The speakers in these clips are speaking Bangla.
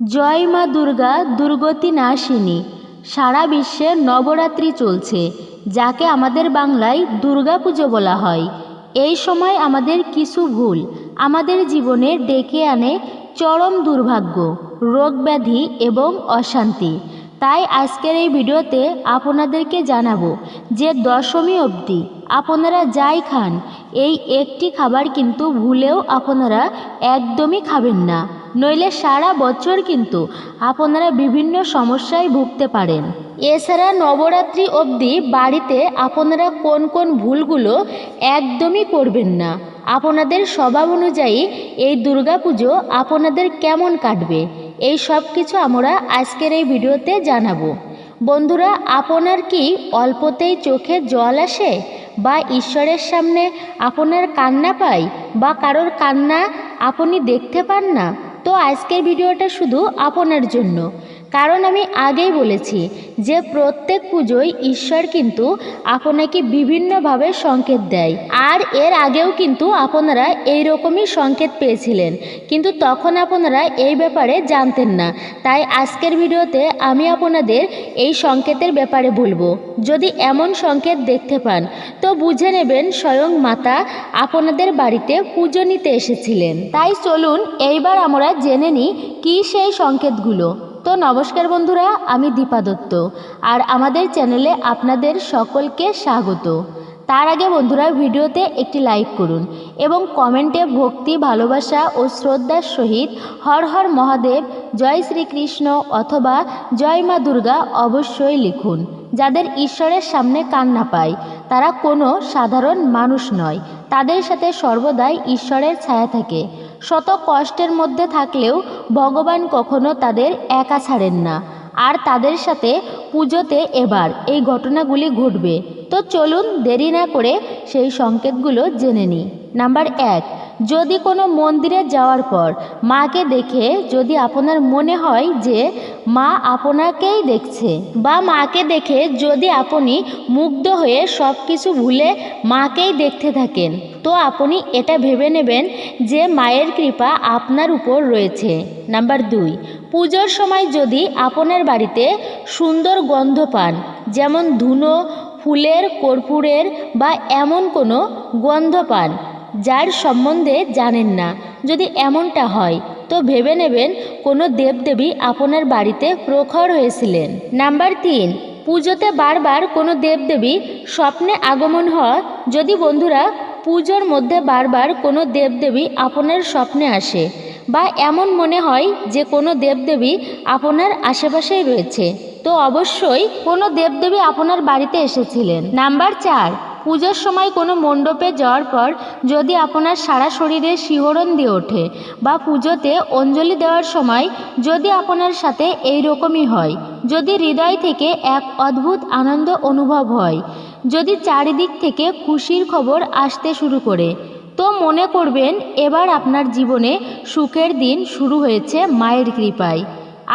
জয় মা দুর্গা, দুর্গতি নাশিনী। সারা বিশ্বে নবরাত্রি চলছে, যাকে আমাদের বাংলায় দুর্গাপুজো বলা হয়। এই সময় আমাদের কিছু ভুল, আমাদের জীবনে ডেকে আনে চরম দুর্ভাগ্য, রোগ ব্যাধি এবং অশান্তি। তাই আজকের এই ভিডিওতে আপনাদেরকে জানাব যে দশমী অবধি আপনারা যাই খান, এই একটি খাবার কিন্তু ভুলেও আপনারা একদমই খাবেন না। নইলে সারা বছর কিন্তু আপনারা বিভিন্ন সমস্যায় ভুগতে পারেন। এছাড়া নবরাত্রি অবধি বাড়িতে আপনারা কোন কোন ভুলগুলো একদমই করবেন না। আপনাদের স্বভাব অনুযায়ী এই দুর্গাপুজো আপনাদের কেমন কাটবে, এই সব কিছু আমরা আজকের এই ভিডিওতে জানাব। বন্ধুরা, আপনার কি অল্পতেই চোখে জল আসে বা ঈশ্বরের সামনে আপনার কান্না পায় বা কারোর কান্না আপনি দেখতে পান না? তো আজকের ভিডিওটা শুধু আপনার জন্য। কারণ আমি আগেই বলেছি যে প্রত্যেক পুজোয় ঈশ্বর কিন্তু আপনাকে বিভিন্নভাবে সংকেত দেয়। আর এর আগেও কিন্তু আপনারা এই রকমই সংকেত পেয়েছিলেন। কিন্তু তখন আপনারা এই ব্যাপারে জানতেন না। তাই আজকের ভিডিওতে আমি আপনাদের এই সংকেতের ব্যাপারে বলব। যদি এমন সংকেত দেখতে পান, তো বুঝে নেবেন স্বয়ং মাতা আপনাদের বাড়িতে পুজো নিতে এসেছিলেন। তাই চলুন এইবার আমরা জেনে নিই কী সেই সংকেতগুলো। তো নমস্কার বন্ধুরা, আমি দীপা দত্ত আর আমাদের চ্যানেলে আপনাদের সকলকে স্বাগত। তার আগে বন্ধুরা, ভিডিওতে একটি লাইক করুন এবং কমেন্টে ভক্তি, ভালোবাসা ও শ্রদ্ধার সহিত হর হর মহাদেব, জয় শ্রীকৃষ্ণ অথবা জয় মা দুর্গা অবশ্যই লিখুন, যাদের ঈশ্বরের সামনে কান্না পায়। তারা কোনো সাধারণ মানুষ নয়, তাদের সাথে সর্বদাই ঈশ্বরের ছায়া থাকে। শত কষ্টের মধ্যে থাকলেও ভগবান কখনো তাদের একা ছাড়েন না। আর তাদের সাথে পুজোতে এবার এই ঘটনাগুলি ঘটবে। তো চলুন দেরি না করে সেই সংকেতগুলো জেনে নিই। নাম্বার এক যদি কোনো মন্দিরে যাওয়ার পর মাকে দেখে যদি আপনার মনে হয় যে মা আপনাকেই দেখছে বা মাকে দেখে যদি আপনি মুগ্ধ হয়ে সব কিছু ভুলে মাকেই দেখতে থাকেন, তো আপনি এটা ভেবে নেবেন যে মায়ের কৃপা আপনার উপর রয়েছে। নাম্বার দুই, পুজোর সময় যদি আপনার বাড়িতে সুন্দর গন্ধ পান, যেমন ধুনো, ফুলের, কর্পূরের বা এমন কোনো গন্ধ পান যার সম্বন্ধে জানেন না। যদি এমনটা হয়, তো ভেবে নেবেন কোনো দেবদেবী আপনার বাড়িতে প্রখর হয়েছিলেন। নাম্বার তিন, পুজোতে বারবার কোনো দেবদেবী স্বপ্নে আগমন হয় যদি বন্ধুরা পুজোর মধ্যে বারবার কোনো দেবদেবী আপনার স্বপ্নে আসে বা এমন মনে হয় যে কোনো দেবদেবী আপনার আশেপাশেই রয়েছে, তো অবশ্যই কোনো দেবদেবী আপনার বাড়িতে এসেছিলেন। নাম্বার চার পুজোর সময় কোনো মণ্ডপে যাওয়ার পর যদি আপনার সারা শরীরে শিহরণ দিয়ে ওঠে বা পুজোতে অঞ্জলি দেওয়ার সময় যদি আপনার সাথে এই রকমই হয়, যদি হৃদয় থেকে এক অদ্ভুত আনন্দ অনুভব হয়, যদি চারিদিক থেকে খুশির খবর আসতে শুরু করে, তো মনে করবেন এবার আপনার জীবনে সুখের দিন শুরু হয়েছে মায়ের কৃপায়।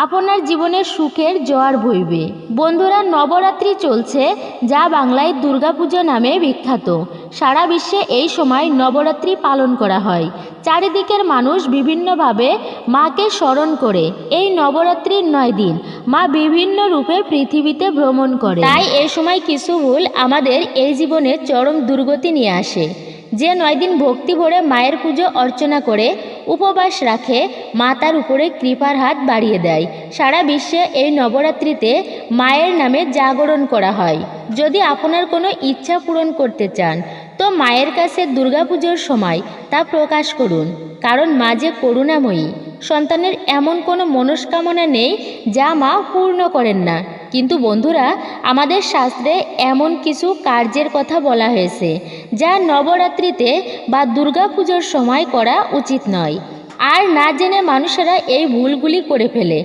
আপনার জীবনে সুখের জোয়ার বইবে। বন্ধুরা, নবরাত্রি চলছে, যা বাংলায় দুর্গাপুজো নামে বিখ্যাত। সারা বিশ্বে এই সময় নবরাত্রি পালন করা হয়। চারিদিকের মানুষ বিভিন্নভাবে মাকে স্মরণ করে। এই নবরাত্রির নয় দিন, মা বিভিন্ন রূপে পৃথিবীতে ভ্রমণ করে। তাই এই সময় কিছু ভুল আমাদের এই জীবনে চরম দুর্গতি নিয়ে আসে। যে নয় দিন ভক্তি ভরে মায়ের পুজো অর্চনা করে, উপবাস রাখে মা তার উপরে কৃপার হাত বাড়িয়ে দেয়। সারা বিশ্বে এই নবরাত্রিতে মায়ের নামে জাগরণ করা হয়। যদি আপনার কোনো ইচ্ছা পূরণ করতে চান, তো মায়ের কাছে দুর্গাপুজোর সময় তা প্রকাশ করুন, কারণ মা যে করুণাময়ী। সন্তানের এমন কোনো মনস্কামনা নেই, যা মা পূর্ণ করেন না। কিন্তু বন্ধুরা, আমাদের শাস্ত্রে এমন কিছু কার্যের কথা বলা হয়েছে, যা নবরাত্রিতে বা দুর্গাপুজোর সময় করা উচিত নয়। আর না জেনে মানুষেরা এই ভুলগুলি করে ফেলে,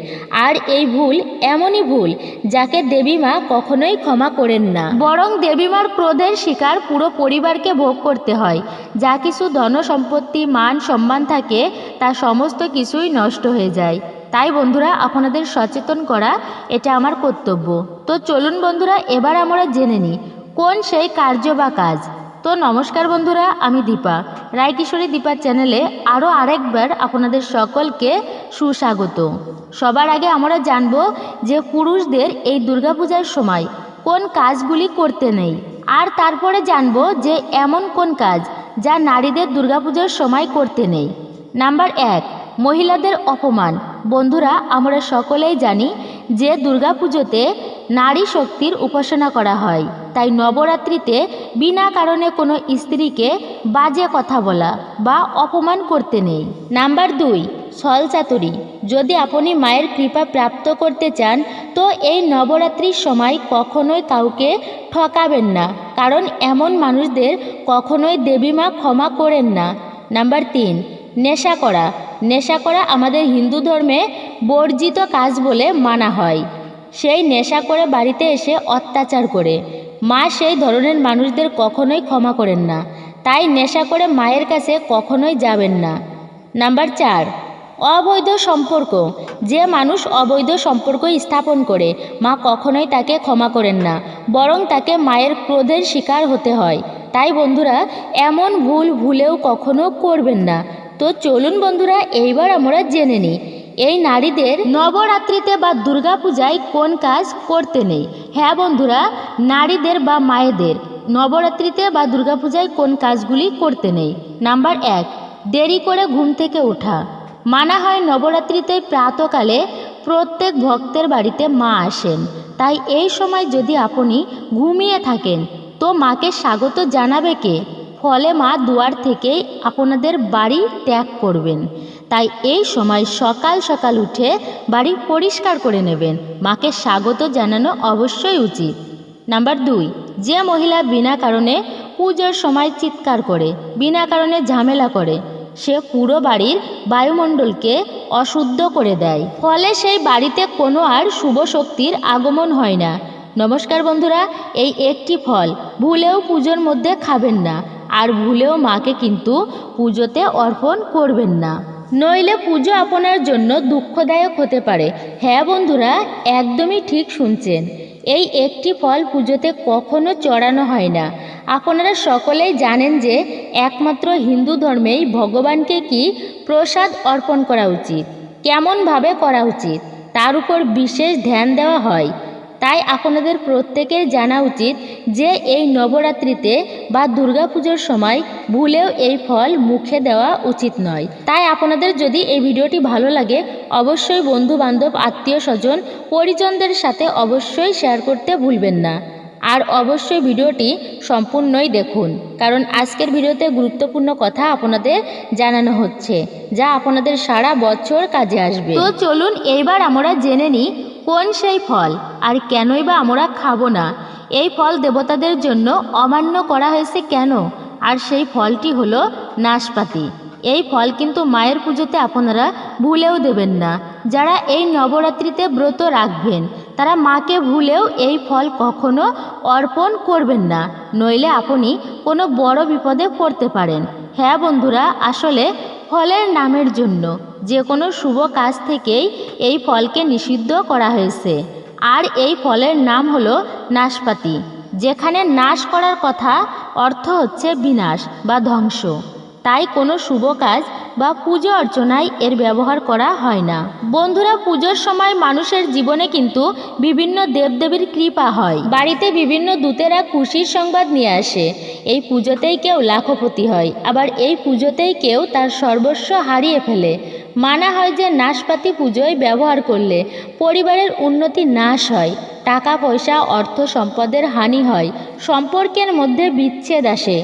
আর এই ভুল এমনই ভুল যাকে দেবীমা কখনোই ক্ষমা করেন না। বরং দেবীমার ক্রোধের শিকার পুরো পরিবারকে ভোগ করতে হয়, যা কিছু ধন সম্পত্তি মান সম্মান থাকে, তা সমস্ত কিছুই নষ্ট হয়ে যায়। তাই বন্ধুরা, আপনাদের সচেতন করা এটা আমার কর্তব্য। তো চলুন বন্ধুরা, এবার আমরা জেনে নিই, কোন সেই কার্য বা কাজ? তো নমস্কার বন্ধুরা, আমি দীপা। রায়কিশোরী দীপার চ্যানেলে আরও আরেকবার আপনাদের সকলকে সুস্বাগত। সবার আগে আমরা জানব যে পুরুষদের এই দুর্গাপূজার সময় কোন কাজগুলি করতে নেই। আর তারপরে জানব যে এমন কোন কাজ যা নারীদের দুর্গাপূজার সময় করতে নেই। নাম্বার এক, মহিলাদের অপমান। বন্ধুরা, আমরা সকলেই জানি যে দুর্গাপুজোতে নারী শক্তির উপাসনা করা হয়। তাই নবরাত্রিতে বিনা কারণে কোনো স্ত্রীকে বাজে কথা বলা বা অপমান করতে নেই। নাম্বার দুই ছলচাতুরি যদি আপনি মায়ের কৃপা প্রাপ্ত করতে চান, তো এই নবরাত্রির সময় কখনোই কাউকে ঠকাবেন না। কারণ এমন মানুষদের কখনোই দেবী মা ক্ষমা করেন না। নাম্বার তিন নেশা করা। নেশা করা আমাদের হিন্দু ধর্মে বর্জিত কাজ বলে মানা হয়। সেই নেশা করে বাড়িতে এসে অত্যাচার করে। মা সেই ধরনের মানুষদের কখনোই ক্ষমা করেন না। তাই নেশা করে মায়ের কাছে কখনোই যাবেন না। নাম্বার চার, অবৈধ সম্পর্ক। যে মানুষ অবৈধ সম্পর্ক স্থাপন করে, মা কখনোই তাকে ক্ষমা করেন না। বরং তাকে মায়ের ক্রোধের শিকার হতে হয়। তাই বন্ধুরা, এমন ভুল ভুলেও কখনো করবেন না। তো চলুন বন্ধুরা, এইবার আমরা জেনে নিই। এই নারীদের নবরাত্রিতে বা দুর্গাপূজায় কোন কাজ করতে নেই? হ্যাঁ বন্ধুরা, নারীদের বা মায়েদের নবরাত্রিতে বা দুর্গাপূজায় কোন কাজগুলি করতে নেই? নাম্বার এক, দেরি করে ঘুম থেকে ওঠা। মানা হয় নবরাত্রিতে প্রাতকালে প্রত্যেক ভক্তের বাড়িতে মা আসেন। তাই এই সময় যদি আপনি ঘুমিয়ে থাকেন, তো মাকে স্বাগত জানাবে কে? ফলে মা দুয়ার থেকেই আপনাদের বাড়ি ত্যাগ করবেন। তাই এই সময় সকাল সকাল উঠে বাড়ি পরিষ্কার করে নেবেন। মাকে স্বাগত জানানো অবশ্যই উচিত। নাম্বার দুই, যে মহিলা বিনা কারণে পুজোর সময় চিৎকার করে, বিনা কারণে ঝামেলা করে, সে পুরো বাড়ির বায়ুমণ্ডলকে অশুদ্ধ করে দেয়। ফলে সেই বাড়িতে কোনো আর শুভ শক্তির আগমন হয় না। নমস্কার বন্ধুরা, এই একটি ফল। ভুলেও পুজোর মধ্যে খাবেন না। আর ভুলেও মাকে কিন্তু পুজোতে অর্পণ করবেন না। নইলে পুজো আপনার জন্য দুঃখদায়ক হতে পারে। হ্যাঁ বন্ধুরা, একদমই ঠিক শুনছেন। এই একটি ফল পুজোতে কখনো চড়ানো হয় না। আপনারা সকলেই জানেন যে একমাত্র হিন্দু ধর্মেই ভগবানকে কি প্রসাদ অর্পণ করা উচিত, কেমনভাবে করা উচিত, তার উপর বিশেষ ধ্যান দেওয়া হয়। তাই আপনাদের প্রত্যেকের জানা উচিত যে এই নবরাত্রিতে বা দুর্গাপুজোর সময় ভুলেও এই ফল মুখে দেওয়া উচিত নয়। তাই আপনাদের যদি এই ভিডিওটি ভালো লাগে, অবশ্যই বন্ধু বান্ধব আত্মীয় স্বজন পরিজনদের সাথে অবশ্যই শেয়ার করতে ভুলবেন না। আর অবশ্যই ভিডিওটি সম্পূর্ণই দেখুন, কারণ আজকের ভিডিওতে গুরুত্বপূর্ণ কথা আপনাদের জানানো হচ্ছে, যা আপনাদের সারা বছর কাজে আসবে। তো চলুন, এইবার আমরা জেনে নিই কোন সেই ফল? আর কেনই বা আমরা খাব না? এই ফল দেবতাদের জন্য অমান্য করা হয়েছে কেন? আর সেই ফলটি হলো নাশপাতি। এই ফল কিন্তু মায়ের পুজোতে আপনারা ভুলেও দেবেন না। যারা এই নবরাত্রিতে ব্রত রাখবেন, তারা মাকে ভুলেও এই ফল কখনো অর্পণ করবেন না। নইলে আপনি কোনো বড় বিপদে পড়তে পারেন। হ্যাঁ বন্ধুরা, আসলে ফলের নামের জন্য যে কোনো শুভ কাজ থেকেই এই ফলকে নিষিদ্ধ করা হয়েছে। আর এই ফলের নাম হলো নাশপাতি, যেখানে নাশ করার কথা অর্থ হচ্ছে বিনাশ বা ধ্বংস। তাই কোনো শুভ কাজ বা পুজো অর্চনায় এর ব্যবহার করা হয় না। বন্ধুরা, পুজোর সময় মানুষের জীবনে কিন্তু বিভিন্ন দেবদেবীর কৃপা হয়। বাড়িতে বিভিন্ন দূতেরা খুশির সংবাদ নিয়ে আসে। এই পুজোতেই কেউ লাখপতি হয়, আবার এই পুজোতেই কেউ তার সর্বস্ব হারিয়ে ফেলে। মানা হয় যে নাশপাতি পুজোয় ব্যবহার করলে পরিবারের উন্নতি নাশ হয়। টাকা পয়সা অর্থ সম্পদের হানি হয়, সম্পর্কের মধ্যে বিচ্ছেদ আসে।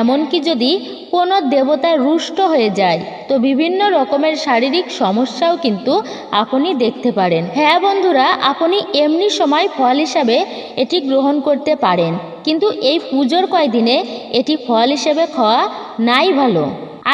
এমনকি যদি কোনো দেবতা রুষ্ট হয়ে যায়, তো বিভিন্ন রকমের শারীরিক সমস্যাও কিন্তু আপনি দেখতে পারেন। হ্যাঁ বন্ধুরা, আপনি এমনি সময় ফল হিসাবে এটি গ্রহণ করতে পারেন, কিন্তু এই পুজোর কয়দিনে এটি ফল হিসেবে খাওয়া নাই ভালো।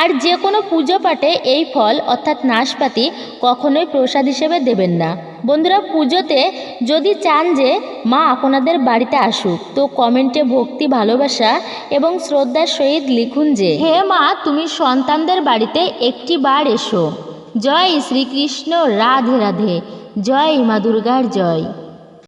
আর যে কোনো পুজো পাঠে এই ফল, অর্থাৎ নাশপাতি, কখনোই প্রসাদ হিসেবে দেবেন না। বন্ধুরা, পুজোতে যদি চান যে মা আপনাদের বাড়িতে আসুক, তো কমেন্টে ভক্তি, ভালোবাসা এবং শ্রদ্ধার সহিত লিখুন যে, হে মা, তুমি সন্তানদের বাড়িতে একটি বার এসো। জয় শ্রীকৃষ্ণ, রাধে রাধে। জয় মা দুর্গার জয়।